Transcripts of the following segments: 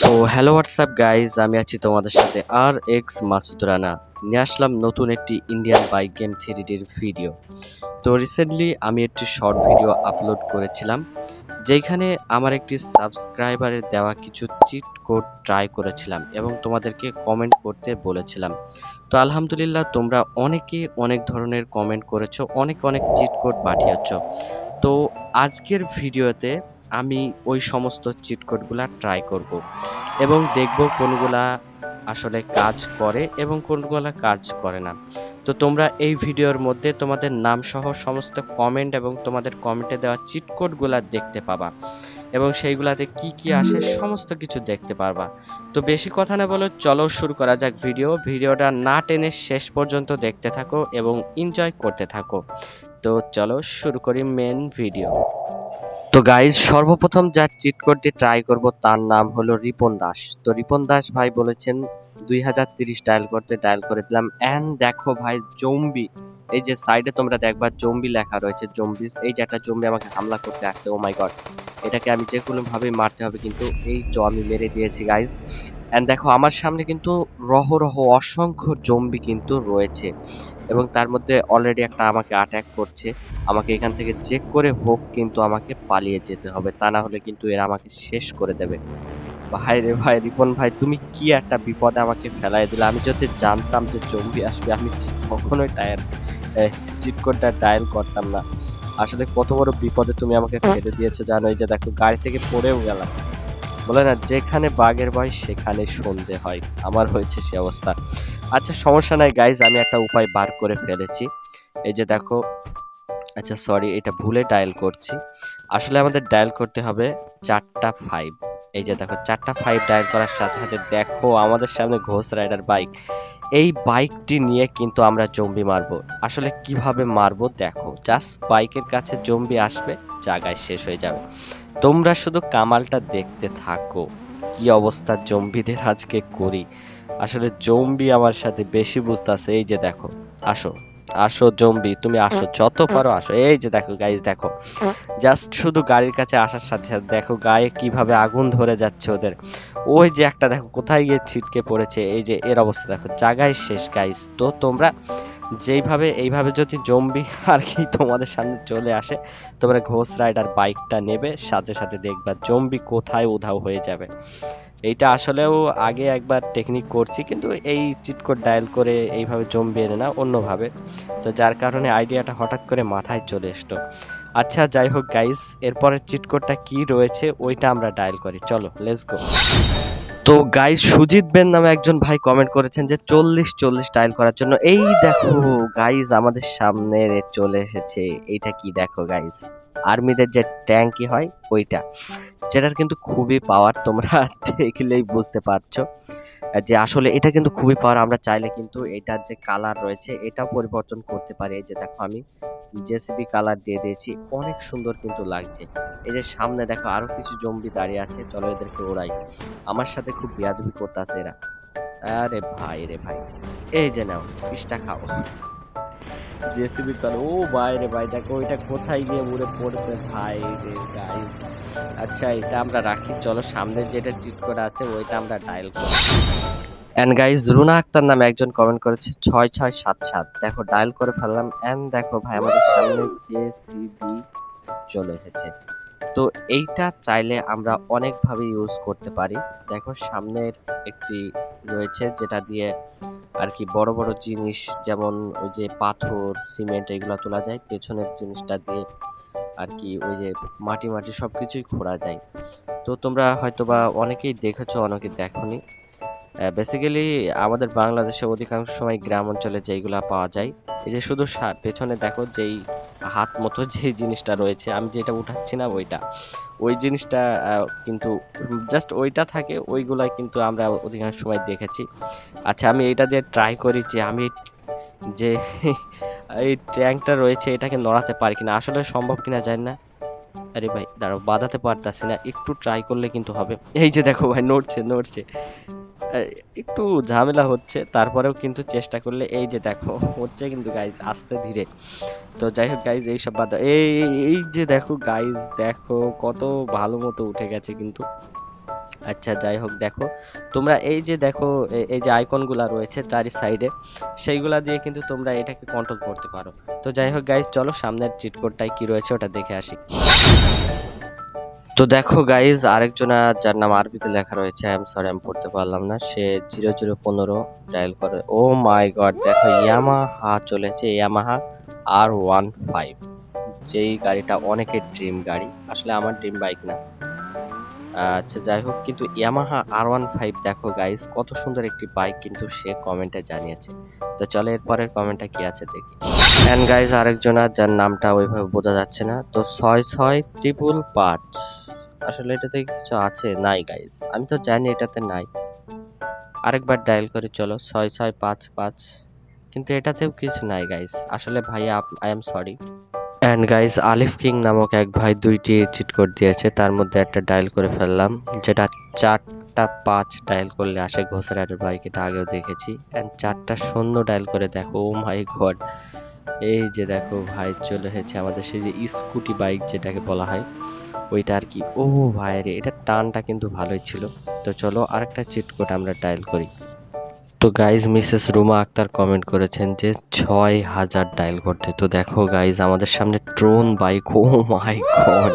So hello WhatsApp guys আমি আছি তোমাদের সাথে আর এক্স মাসুদ রানা। নিয়ে আসলাম নতুন একটি ইন্ডিয়ান বাইক গেম থ্রিডির ভিডিও তো রিসেন্টলি আমি একটি শর্ট ভিডিও আপলোড করেছিলাম যেখানে আমার একটি সাবস্ক্রাইবারের দেওয়া কিছু চিট কোড ট্রাই করেছিলাম এবং তোমাদেরকে কমেন্ট করতে বলেছিলাম। তো, আলহামদুলিল্লাহ, তোমরা অনেকে অনেক ধরনের কমেন্ট করেছ, অনেক অনেক চিট কোড পাঠিয়েছ। তো, আজকের ভিডিওতে আমি ওই সমস্ত চিট কোডগুলা ট্রাই করব এবং দেখব কোনগুলা আসলে কাজ করে এবং কোনগুলা কাজ করে না। তো তোমরা এই ভিডিওর মধ্যে তোমাদের নাম সহ সমস্ত কমেন্ট এবং তোমাদের কমেন্টে দেওয়া চিটকোডগুলা দেখতে পাবা এবং সেইগুলাতে কি কি আসে সমস্ত কিছু দেখতে পারবা। তো বেশি কথা না বলো চলো শুরু করা যাক ভিডিও। ভিডিওটা না টেনে শেষ পর্যন্ত দেখতে থাকো এবং এনজয় করতে থাকো। তো চলো শুরু করি মেন ভিডিও তো গাইজ সর্বপ্রথম যার চিট কোডটি ট্রাই করব তার নাম হলো রিপন দাস। তো রিপন দাস ভাই বলেছেন, দুই হাজার তিরিশ ডায়াল করতে ডায়াল করে দিলাম। অ্যান্ড দেখো ভাই, জম্বি এই যে সাইডে তোমরা দেখবা জম্বি লেখা রয়েছে, জম্বিস। এই যে একটা জম্বি আমাকে হামলা করতে আসছে ও মাই গড এটাকে আমি যে কোনো ভাবে মারতে হবে, কিন্তু এই তো আমি মেরে দিয়েছি গাইজ অ্যান্ড দেখো, আমার সামনে কিন্তু রহ রহ অসংখ্য জম্বি কিন্তু রয়েছে। এবং তার মধ্যে অলরেডি একটা আমাকে অ্যাটাক করছে। আমাকে এখান থেকে চেক করে হোক, কিন্তু আমাকে পালিয়ে যেতে হবে। তা না হলে কিন্তু এরা আমাকে শেষ করে দেবে। ভাই রে ভাই, রিপন ভাই, তুমি কি একটা বিপদে আমাকে ফেলাই দিলে? আমি যদি জানতাম যে জম্বি আসবে, আমি কখনোই টায়ার চিট কোডটা ডায়াল করতাম না। আসলে কত বড় বিপদে তুমি আমাকে ফেলে দিয়েছ জানো? এই যে দেখো, গাড়ি থেকে পড়েও গেলাম। বলে না, যেখানে বাঘের ভয়, সেখানে সন্ধে হয়। আমার হয়েছে সে অবস্থা। আচ্ছা সমস্যা নাই গাইজ আমি একটা উপায় বার করে ফেলেছি। এই যে দেখো আচ্ছা সরি এটা ভুলে ডায়াল করছি। আসলে আমাদের ডায়াল করতে হবে চারটা ফাইভ এই যে দেখো, চারটা ফাইভ ডায়াল করার সাথে সাথে দেখো, আমাদের সামনে ঘোষ রাইডার বাইক এই বাইকটি নিয়ে কিন্তু আমরা জম্বি মারবো। আসলে কীভাবে মারবো দেখো জাস্ট বাইকের কাছে জম্বি আসবে, জায়গায় শেষ হয়ে যাবে। তোমরা শুধু কামালটা দেখতে থাকো, কি অবস্থা জম্বিদের আজকে করি। আসলে জম্বি আমার সাথে বেশি বুঝতেছে, এই যে দেখো, আসো। আসো জম্বি তুমি আসো যত পারো আসো। এই যে দেখো গাইজ দেখো। জাস্ট শুধু গাড়ির কাছে আসার সাথে সাথে দেখো গায়ে কীভাবে আগুন ধরে যাচ্ছে ওদের। ওই যে একটা দেখো কোথায় গিয়ে ছিটকে পড়েছে এই যে এর অবস্থা দেখো জায়গায় শেষ গাইজ তো তোমরা যেইভাবে এইভাবে যদি জম্বি আর কি তোমাদের সামনে চলে আসে তোমরা ঘোষ রাইডার বাইকটা নেবে সাথে সাথে দেখবা জম্বি কোথায় উধাও হয়ে যাবে। এইটা আসলেও আগে একবার টেকনিক করছি, কিন্তু এই চিটকোড ডায়াল করে এইভাবে জম্বি না, অন্যভাবে। তো যার কারণে আইডিয়াটা হঠাৎ করে মাথায় চলে এসতো আচ্ছা যাই হোক গাইস এরপরের চিটকোডটা কি রয়েছে, ওইটা আমরা ডায়াল করি। চলো লেটস গো তো গাইস সুজিত বেন নামে একজন ভাই কমেন্ট করেছেন যে, চল্লিশ চল্লিশ ডায়াল করার জন্য। এই দেখো গাইস আমাদের সামনে চলে এসেছে। এইটা কি দেখো গাইস আর্মিদের যে ট্যাঙ্কি হয়, ওইটা। যেটার কিন্তু খুবই পাওয়ার তোমরা দেখলেই বুঝতে পারছ। যে আসলে এটা কিন্তু খুবই পাওয়ার আমরা চাইলে কিন্তু এটার যে কালার রয়েছে, এটাও পরিবর্তন করতে পারি। এই যে দেখো আমি জেসিবি কালার দিয়ে দিয়েছি, অনেক সুন্দর কিন্তু লাগছে। এই যে সামনে দেখো আরও কিছু জম্বি দাঁড়িয়ে আছে, চলো এদেরকে ওড়াই। আমার সাথে খুব বিয়াদবি করতেছে এরা। আরে ভাই রে ভাই, এই যে নাও পিসটা খাও। জেসিবি চলে ও ভাই রে ভাই, দেখো এটা কোথায় গিয়ে উড়ে পড়ছে ভাই রে গাইস আচ্ছা এটা আমরা রাখি, চলো সামনে যেটা চিট করা আছে ওইটা আমরা ডায়াল করি। এন্ড গাইস রুনা আক্তার নামে একজন কমেন্ট করেছে, ছয় ছয় সাত সাত। দেখো ডায়াল করে ফেললাম এন্ড দেখো ভাই, আমাদের সামনে জেসিবি চলে এসেছে। তো এইটা চাইলে আমরা অনেকভাবে ইউজ করতে পারি। দেখো, সামনের একটি রয়েছে, যেটা দিয়ে আর কি বড় বড় জিনিস যেমন ওই যে পাথর, সিমেন্ট এগুলো তোলা যায়, পেছনের জিনিসটা দিয়ে আর কি ওই যে মাটি মাটি সব কিছুই খোঁড়া যায়। তো তোমরা হয়তো বা অনেকেই দেখেছ, অনেকে দেখোনি। বেসিক্যালি আমাদের বাংলাদেশে অধিকাংশ সময় গ্রাম অঞ্চলে যেইগুলা পাওয়া যায়, এই যে শুধু পেছনে দেখো যেই হাত মতো যে জিনিসটা রয়েছে, আমি যেটা উঠাচ্ছি না ওইটা। ওই জিনিসটা কিন্তু জাস্ট ওইটা থাকে, ওইগুলাই কিন্তু আমরা অধিকাংশ সময় দেখেছি। আচ্ছা আমি এইটা দিয়ে ট্রাই করি যে আমি যে এই ট্যাঙ্কটা রয়েছে, এটাকে নড়াতে পারি কিনা। আসলে সম্ভব কিনা জানি না। আরে ভাই, দাঁড়াও, বাঁধাতে পারতাছি না। একটু ট্রাই করলে কিন্তু হবে। এই যে দেখো ভাই, নড়ছে নড়ছে। একটু ঝামেলা হচ্ছে, তারপরেও কিন্তু চেষ্টা করলে এই যে দেখো, হচ্ছে কিন্তু গাইজ আস্তে ধীরে। তো যাই হোক গাইজ এইসব বাধা এই, এই- যে দেখো গাইজ দেখো কত ভালো মতো উঠে গেছে কিন্তু। আচ্ছা যাই হোক দেখো, তোমরা এই যে দেখো এই যে আইকনগুলো রয়েছে চারি সাইডে সেইগুলা দিয়ে কিন্তু তোমরা এটাকে কন্ট্রোল করতে পারো। তো যাই হোক গাইজ চলো সামনের চিট কি রয়েছে ওটা দেখে আসি। তো দেখো গাইজ আরেকজনা যার নাম আরবিতে লেখা রয়েছে আই এম সরি আমি পড়তে পারলাম না। সে জিরো জিরো পনেরো ডায়াল করে। ও মাই গড দেখো ইয়ামাহা চলেছে ইয়ামাহা আর ওয়ান ফাইভ যেই গাড়িটা অনেকের ড্রিম গাড়ি, আসলে আমার ড্রিম বাইক না। আচ্ছা যাই হোক, কিন্তু ইয়ামাহা আর ওয়ান ফাইভ দেখো গাইজ কত সুন্দর একটি বাইক কিন্তু সে কমেন্টে জানিয়েছে। তো চলো এরপরের কমেন্টটা কি আছে দেখি। অ্যান্ড গাইজ আরেকজনের যার নামটা ওইভাবে বোঝা যাচ্ছে না, তো ছয় ছয় ত্রিপুল পাঁচ। আসলে এটাতে কিছু আছে? নাই গাইজ আমি তো জানি এটাতে নাই। আরেকবার ডায়াল করে চলো। ছয় ছয়, পাঁচ পাঁচ। কিন্তু এটাতেও কিছু নাই গাইজ আসলে ভাইয়া I am sorry and guys Alif king নামক এক ভাই দুইটি চিট কোড দিয়েছে। তার মধ্যে একটা ডায়াল করে ফেললাম, যেটা চারটা পাঁচ ডায়াল করলে আসে। ঘোষরাটের বাইক এটা আগেও দেখেছি। অ্যান্ড চারটা শূন্য ডায়াল করে দেখো। ও মাই গড এই যে দেখো ভাই চলে এসেছে আমাদের সেই যে স্কুটি বাইক যেটাকে বলা হয়, ওইটা আর কি। ও ভাই রে, এটা টানটা কিন্তু ভালোই ছিল। তো চলো আরেকটা চিটকোট আমরা ডায়াল করি। তো guys Mrs Ruma Akter comment করেছেন যে ছয় হাজার ডায়াল করতে। তো দেখো গাইজ আমাদের সামনে Tron bike oh my god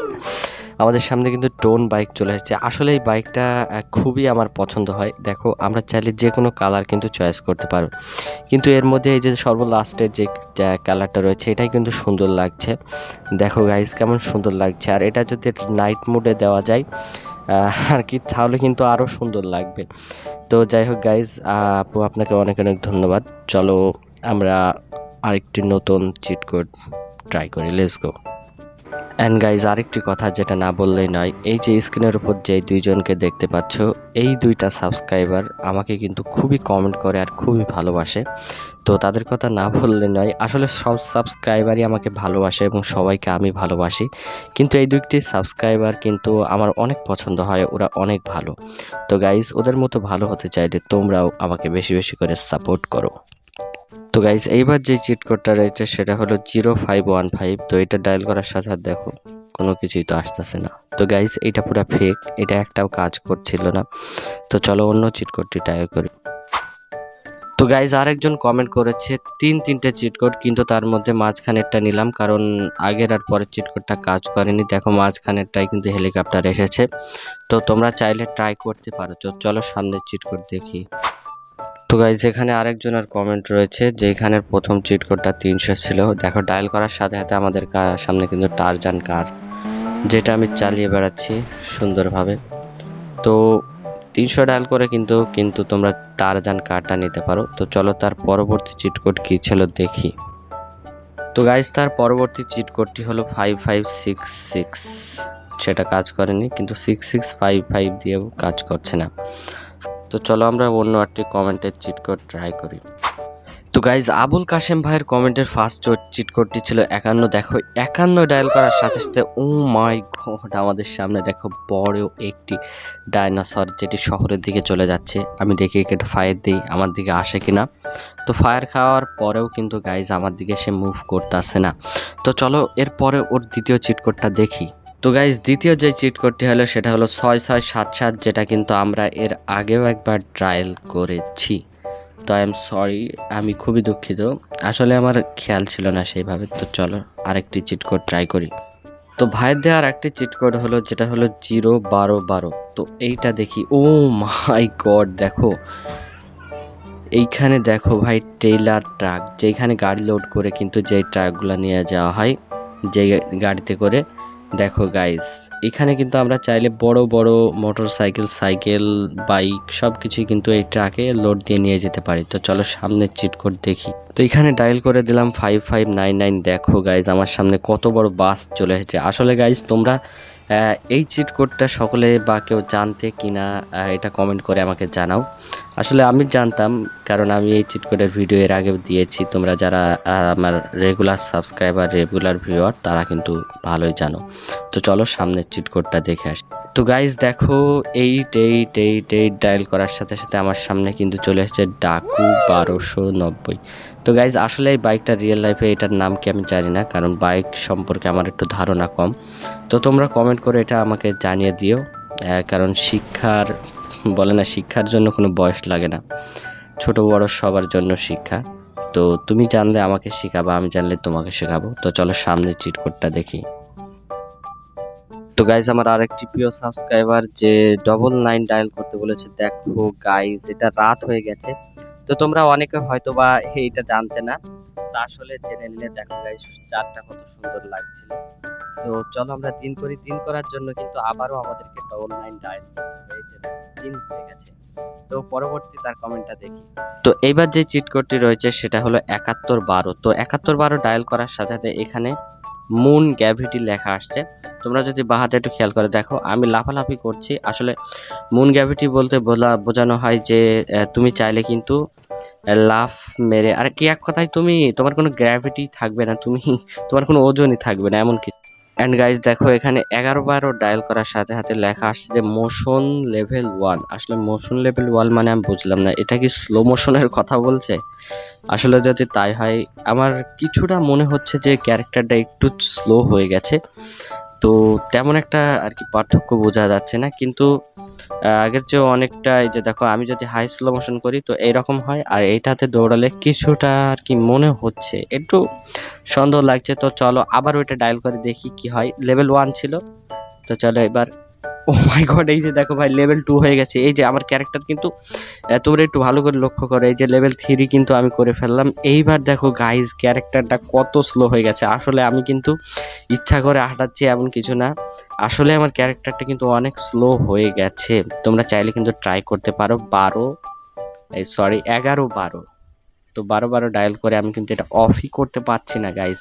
আমাদের সামনে কিন্তু টোন বাইক চলে এসেছে আসলে এই বাইকটা খুবই আমার পছন্দ হয়। দেখো, আমরা চাইলে যে কোনো কালার কিন্তু চয়েস করতে পারব কিন্তু এর মধ্যে এই যে সর্ব লাস্টের যে কালারটা রয়েছে, এটাই কিন্তু সুন্দর লাগছে। দেখো গাইজ কেমন সুন্দর লাগছে। আর এটা যদি নাইট মোডে দেওয়া যায় আর কি, তাহলে কিন্তু আরও সুন্দর লাগবে। তো যাই হোক গাইজ আপু, আপনাকে অনেক অনেক ধন্যবাদ। চলো, আমরা আরেকটি নতুন চিট কোড ট্রাই করি। লেটস গো অ্যান্ড গাইজ আরেকটি কথা যেটা না বললেই নয়, এই যে স্ক্রিনের উপর যে দুইজনকে দেখতে পাচ্ছ, এই দুইটা সাবস্ক্রাইবার আমাকে কিন্তু খুবই কমেন্ট করে আর খুবই ভালোবাসে। তো তাদের কথা না বললে নয়, আসলে সব সাবস্ক্রাইবারই আমাকে ভালোবাসে এবং সবাইকে আমি ভালোবাসি। কিন্তু এই দুইটি সাবস্ক্রাইবার কিন্তু আমার অনেক পছন্দ হয়, ওরা অনেক ভালো। তো গাইজ ওদের মতো ভালো হতে চাইলে তোমরাও আমাকে বেশি বেশি করে সাপোর্ট করো। তো গাইজ এইবার যে চিট কোডটা রয়েছে সেটা হলো জিরো ফাইভ ওয়ান ফাইভ তো এটা ডায়াল করার সাথে দেখো কোনো কিছুই তো আসতেছে না। তো গাইজ এটা পুরো ফেক এটা একটাও কাজ করছিল না। তো চলো অন্য চিট কোডটি ডায়াল করি। তো গাইজ আরেকজন কমেন্ট করেছে, তিন তিনটে চিট কোড কিন্তু তার মধ্যে মাঝখানেরটা নিলাম, কারণ আগের আর পরের চিট কোডটা কাজ করেনি। দেখো মাঝখানেরটাই কিন্তু হেলিকপ্টার এসেছে। তো তোমরা চাইলে ট্রাই করতে পারো। তো চলো সামনের চিট কোড দেখি। তো গাইজ এখানে আরেকজনের কমেন্ট রয়েছে যেখানের প্রথম চিট কোডটা তিনশো ছিল। দেখো ডায়াল করার সাথে সাথে আমাদের সামনে কিন্তু টারজান কার যেটা আমি চালিয়ে বেড়াচ্ছি সুন্দরভাবে। তো তিনশো ডায়াল করে কিন্তু কিন্তু তোমরা টারজান কারটা নিতে পারো। তো চলো, তার পরবর্তী চিট কোড কী ছিল দেখি। তো গাইজ তার পরবর্তী চিট কোডটি হলো ফাইভ ফাইভ সিক্স সিক্স সেটা কাজ করেনি, কিন্তু সিক্স সিক্স ফাইভ ফাইভ দিয়েও কাজ করছে না। তো চলো আমরা অন্য একটি কমেন্টের চিট কোড ট্রাই করি। তো গাইজ আবুল কাশেম ভাইয়ের কমেন্টের ফার্স্ট চিট কোডটি ছিল একান্ন, দেখো, একান্ন ডায়াল করার সাথে সাথে ও মাই গড আমাদের সামনে দেখো বড় একটি ডাইনোসর যেটি শহরের দিকে চলে যাচ্ছে। আমি দেখি একটু ফায়ার দিই, আমার দিকে আসে কিনা। তো ফায়ার খাওয়ার পরেও কিন্তু গাইজ আমার দিকে সে মুভ করতেছে না। তো চলো, এরপরে ওর দ্বিতীয় চিট কোডটা দেখি। তো গাইজ দ্বিতীয় যে চিট কোডটি হলো, সেটা হলো ছয় ছয় সাত সাত, যেটা কিন্তু আমরা এর আগেও একবার ট্রায়াল করেছি। তো আই এম সরি আমি খুবই দুঃখিত। আসলে আমার খেয়াল ছিল না সেইভাবে। তো চলো, আরেকটি চিট কোড ট্রাই করি। তো ভাইয়ের দেওয়ার একটি চিট কোড হলো, যেটা হলো জিরো বারো বারো। তো এইটা দেখি, ও মাই গড দেখো। এইখানে দেখো ভাই ট্রেলার ট্রাক যেখানে গাড়ি লোড করে কিন্তু যেই ট্রাকগুলো নিয়ে যাওয়া হয় যে গাড়িতে করে দেখো গাইস এখানে কিন্তু আমরা চাইলে বড় বড় মোটর সাইকেল সাইকেল বাইক সব কিছুই কিন্তু এই ট্রাকে লোড দিয়ে নিয়ে যেতে পারি। তো চলো সামনে চিট কোড দেখি। তো এখানে ডায়াল করে দিলাম ফাইভ ফাইভ নাইন নাইন দেখো গাইজ আমার সামনে কত বড় বাস চলে এসেছে। আসলে গাইজ তোমরা এই চিট কোডটা সকলে বা কেউ জানতে কি না এটা কমেন্ট করে আমাকে জানাও। আসলে আমি জানতাম, কারণ আমি এই চিট কোডের ভিডিও এর আগেও দিয়েছি। তোমরা যারা আমার রেগুলার সাবস্ক্রাইবার রেগুলার ভিউয়ার তারা কিন্তু ভালোই জানো। তো চলো সামনের চিট কোডটা দেখে আসি। তো গাইজ দেখো eight eight eight eight dial করার সাথে সাথে আমার সামনে কিন্তু চলে এসেছে ডাকু বারোশো নব্বই। তো গাইজ আসলে এই বাইকটা রিয়েল লাইফে এটার নাম কি আমি জানি না, কারণ বাইক সম্পর্কে আমার একটু ধারণা কম। তো তোমরা কমেন্ট করে এটা আমাকে জানিয়ে দিও কারণ শিক্ষার, বলে না, শিক্ষার জন্য কোনো বয়স লাগে না। ছোট বড় সবার জন্য শিক্ষা। তো তুমি জানলে আমাকে শেখাবা, আমি জানলে তোমাকে শেখাবো। তো চলো সামনে চিট কোডটা দেখি। তো গাইজ আমার আরেকটি প্রিয় সাবস্ক্রাইবার যে ডবল নাইন ডায়াল করতে বলেছে, দেখো গাইজ এটা রাত হয়ে গেছে। তো তোমরা অনেকে হয়তো বা এইটা জানতে না, তো আসলে জেনে নিলে দেখো গাইজ চারটা কত সুন্দর লাগছিল। তো চলো আমরা দিন করি, দিন করার জন্য কিন্তু আবারও আমাদেরকে ডবল নাইন ডায়াল করতে দিন হয়ে গেছে। তো পরবর্তী তার কমেন্টটা দেখি। তো এইবার যে চিট কোডটি রয়েছে, সেটা হলো একাত্তর বারো। তো একাত্তর বারো ডায়াল করার সাথে সাথে এখানে মুন গ্যাভিটি লেখা আসছে। তোমরা যদি বাহাতে একটু খেয়াল করে দেখো, আমি লাফালাফি করছি। আসলে মুন গ্যাভিটি বলতে বোঝা বোঝানো হয় যে তুমি চাইলে কিন্তু লাফ মেরে, আর কি এক কথায় তুমি, তোমার কোনো গ্র্যাভিটি থাকবে না, তুমি, তোমার কোনো ওজনই থাকবে না, এমন কিছু অ্যান্ড গাইজ দেখো, এখানে এগারো বারো ডায়াল করার সাথে সাথে লেখা আসছে যে মোশন লেভেল ওয়ান আসলে মোশন লেভেল ওয়ান মানে আমি বুঝলাম না। এটা কি স্লো মোশনের কথা বলছে? আসলে যদি তাই হয়, আমার কিছুটা মনে হচ্ছে যে ক্যারেক্টারটা একটু স্লো হয়ে গেছে। তো তেমন একটা আর কি পার্থক্য বোঝা যাচ্ছে না। কিন্তু আগের চেয়েও অনেকটা এই যে দেখো, আমি যদি হাই স্লো মোশন করি তো এইরকম হয়। আর এইটাতে দৌড়ালে কিছুটা আর কি মনে হচ্ছে। একটু সন্দেহ লাগছে। তো চলো আবার ওইটা ডায়াল করে দেখি কি হয়। লেভেল ওয়ান ছিল। তো চলো এবার ও মাই গড এই যে দেখো ভাই লেভেল টু হয়ে গেছে। এই যে আমার ক্যারেক্টার কিন্তু তোমরা একটু ভালো করে লক্ষ্য করো, এই যে লেভেল থ্রি কিন্তু আমি করে ফেললাম। এইবার দেখো গাইজ ক্যারেক্টারটা কত স্লো হয়ে গেছে। আসলে আমি কিন্তু ইচ্ছা করে হাঁটাচ্ছি এমন কিছু না। আসলে আমার ক্যারেক্টারটা কিন্তু অনেক স্লো হয়ে গেছে। তোমরা চাইলে কিন্তু ট্রাই করতে পারো। বারো, এই সরি এগারো বারো। তো বারো বারো ডায়াল করে আমি কিন্তু এটা অফই করতে পারছি না গাইজ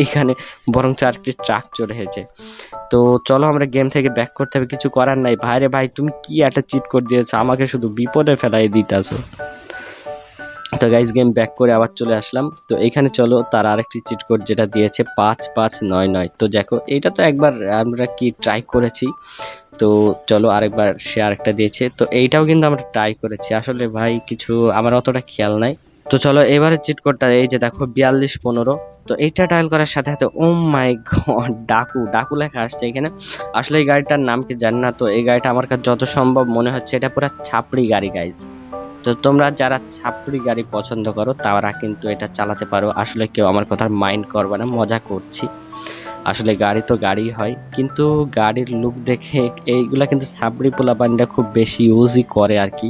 এইখানে বরং চারটি ট্রাক চলে এসেছে। তো চলো আমরা গেম থেকে ব্যাক করতে হবে, কিছু করার নাই। ভাইরে ভাই, তুমি কি একটা চিট করে দিয়েছ? আমাকে শুধু বিপদে ফেলাই দিতেছো। তো গাইজ গেম ব্যাক করে আবার চলে আসলাম। তো এখানে চলো, তার আরেকটি চিট কোড যেটা দিয়েছে পাঁচ পাঁচ নয় নয়। তো দেখো এইটা তো একবার আমরা কি ট্রাই করেছি। তো চলো আরেকবার সে আরেকটা দিয়েছে। তো এইটাও কিন্তু আমরা ট্রাই করেছি। আসলে ভাই, কিছু আমার অতটা খেয়াল নাই। তো চলো এবারে চিট কোডটা এই যে দেখো বিয়াল্লিশ পনেরো। তো এইটা ডায়াল করার সাথে সাথে ও মাই গড ডাকু ডাকু লেখা আসছে এখানে। আসলে এই গাড়িটার নাম কি জানি না, তো এই গাড়িটা আমার কাছে যত সম্ভব মনে হচ্ছে এটা পুরো ছাপড়ি গাড়ি গাইজ তো তোমরা যারা ছাপড়ি গাড়ি পছন্দ করো, তারা কিন্তু এটা চালাতে পারো। আসলে কেউ আমার কথা মাইন্ড করবে না, মজা করছি। আসলে গাড়ি তো গাড়ি হয়, কিন্তু গাড়ির লুক দেখে এইগুলা কিন্তু সাবরি পোলাপানটা খুব বেশি ইউজই করে আর কি।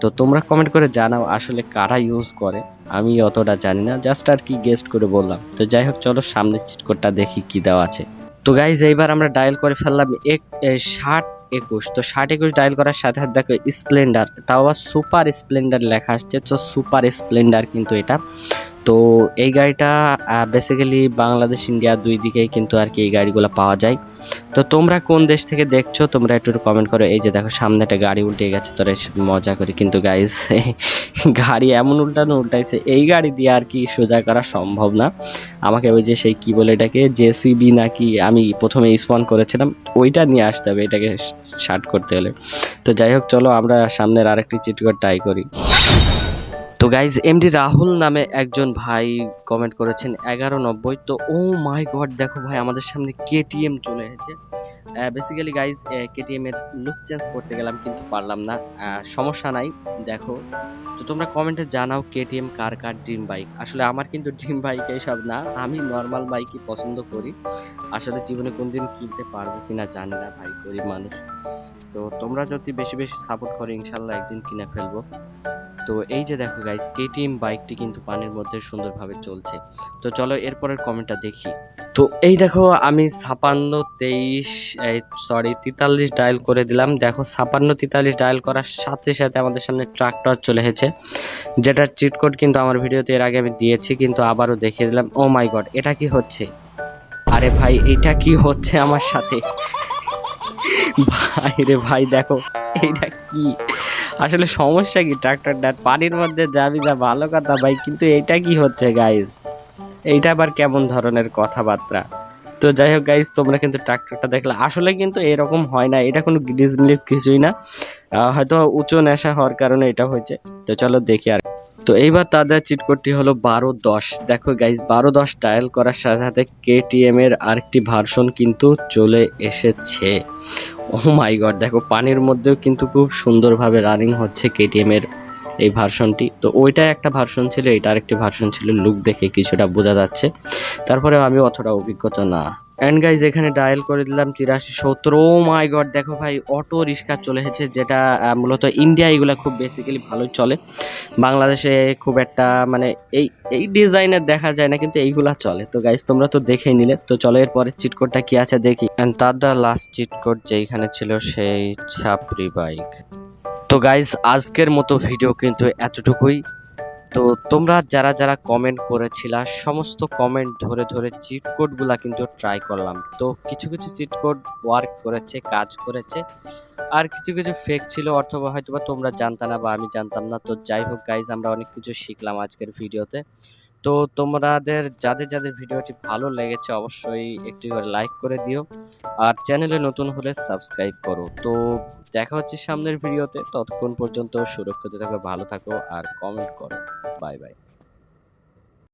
তো তোমরা কমেন্ট করে জানাও আসলে কারা ইউজ করে। আমি অতটা জানি না জাস্ট আর কি গেস্ট করে বললাম। তো যাই হোক, চলো সামনে চিটকোডটা দেখি কি দেওয়া আছে। তো গাইজ এইবার আমরা ডায়াল করে ফেললাম এক ষাট একুশ। তো ষাট একুশ ডায়াল করার সাথে সাথে দেখো স্প্লেন্ডার তাও আবার সুপার স্প্লেন্ডার লেখা আসছে। তো সুপার স্প্লেন্ডার কিন্তু এটা। তো এই গাড়িটা বেসিক্যালি বাংলাদেশ ইন্ডিয়া দুই দিকেই কিন্তু আর কি এই গাড়িগুলো পাওয়া যায়। তো তোমরা কোন দেশ থেকে দেখছ, তোমরা একটু কমেন্ট করো। এই যে দেখো, সামনে একটা গাড়ি উল্টে গেছে, তোরা মজা করি কিন্তু গাইজ গাড়ি এমন উল্টানো উল্টাইছে, এই গাড়ি দিয়ে আর কি সোজা করা সম্ভব না। আমাকে ওই যে সেই কি বলে এটাকে জেসিবি নাকি আমি প্রথমে স্পন করেছিলাম, ওইটা নিয়ে আসতে হবে, এটাকে শার্ট করতে হলে। তো যাই হোক, চলো আমরা সামনের আরেকটি চিটকট ট্রাই করি। তো গাইজ এমডি রাহুল নামে একজন ভাই কমেন্ট করেছেন, এগারো নব্বই। তো ও মাই গড দেখো ভাই, আমাদের সামনে কেটিএম চলে এসেছে। বেসিক্যালি গাইজ কেটিএম এর লুক চেঞ্জ করতে গেলাম, কিন্তু পারলাম না। সমস্যা নাই, দেখো। তো তোমরা কমেন্টে জানাও কেটিএম কার কার ড্রিম বাইক আসলে আমার কিন্তু ড্রিম বাইক এইসব না, আমি নর্মাল বাইকই পছন্দ করি। আসলে জীবনে কোনদিন কিনতে পারব কিনা জানি না ভাই, গরিব মানুষ। তো তোমরা যদি বেশি বেশি সাপোর্ট করো ইনশাল্লাহ একদিন কিনে ফেলব। তো এই যে দেখো গাইস কেটিএম বাইকটি কিন্তু পানির মধ্যে সুন্দরভাবে চলছে। তো চলো এরপরের কমেন্টটা দেখি। তো এই দেখো, আমি ছাপান্ন, তেইশ সরি তেতাল্লিশ ডায়াল করে দিলাম। দেখো, ছাপান্ন, তেতাল্লিশ ডায়াল করার সাথে সাথে আমাদের সামনে ট্রাক্টর চলে এসেছে। যেটার চিট কোড কিন্তু আমার ভিডিওতে এর আগে আমি দিয়েছি, কিন্তু আবারও দেখিয়ে দিলাম। ও মাই গড এটা কি হচ্ছে? আরে ভাই, এটা কি হচ্ছে আমার সাথে? ভাই রে ভাই, দেখো এটা কি? আসলে সমস্যা কি ট্রাক্টর ট্রাক্টরটার পানির মধ্যে যাবি যা ভালো কথা ভাই, কিন্তু এইটা কি হচ্ছে গাইজ এইটা আবার কেমন ধরনের কথাবার্তা? তো যাই হোক গাইজ তোমরা কিন্তু ট্রাক্টরটা দেখলে, আসলে কিন্তু এরকম হয় না, এটা কোনো গ্রিজ মিলিজ কিছুই না। হয়তো উঁচু নেশা হওয়ার কারণে এটা হয়েছে। তো চলো দেখি আর তো এইবার তাদের চিট কোডটি হলো বারো দশ। দেখো গাইজ বারো দশ ডায়াল করার সাথে সাথে কেটিএম এর আরেকটি ভার্সন কিন্তু চলে এসেছে। ও মাই গড দেখো পানির মধ্যেও কিন্তু খুব সুন্দরভাবে রানিং হচ্ছে কেটিএম এর এই ভার্সনটি তো ওইটা একটা ভার্সন ছিল এটা আরেকটি ভার্সন ছিল। লুক দেখে কিছুটা বোঝা যাচ্ছে। তারপরে আমি অতটা অভিজ্ঞতা না। অ্যান্ড গাইজ এখানে ডায়াল করে দিলাম তিরাশি সত্তর। ও মাই গড দেখো ভাই, অটো রিক্সা চলে এসেছে, যেটা মূলত ইন্ডিয়া এগুলো খুব বেসিক্যালি ভালোই চলে। বাংলাদেশে খুব একটা মানে এই এই ডিজাইনের দেখা যায় না, কিন্তু এইগুলা চলে। তো গাইজ তোমরা তো দেখেই নিলে। তো চলো, এরপরে চিট কোডটা কি আছে দেখি। অ্যান্ড তার দ্য লাস্ট চিট কোড যেইখানে ছিল, সেই ছাপরি বাইক তো গাইজ আজকের মতো ভিডিও কিন্তু এতটুকুই। তো তোমরা যারা যারা কমেন্ট করেছিলা, সমস্ত কমেন্ট ধরে ধরে চিট কোডগুলা কিন্তু ট্রাই করলাম। তো কিছু কিছু চিট কোড ওয়ার্ক করেছে, কাজ করেছে, আর কিছু কিছু ফেক ছিল, অথবা হয়তোবা তোমরা জানতা না বা আমি জানতাম না। তো যাই হোক গাইজ আমরা অনেক কিছু শিখলাম আজকের ভিডিওতে তো তোমাদের যাদের যাদের ভিডিওটি ভালো লেগেছে অবশ্যই একটি করে লাইক করে দিও। আর চ্যানেলে নতুন হলে সাবস্ক্রাইব করো। তো দেখা হচ্ছে সামনের ভিডিওতে। ততক্ষণ পর্যন্ত সুরক্ষিত থাকো, ভালো থাকো, আর কমেন্ট করো। Bye bye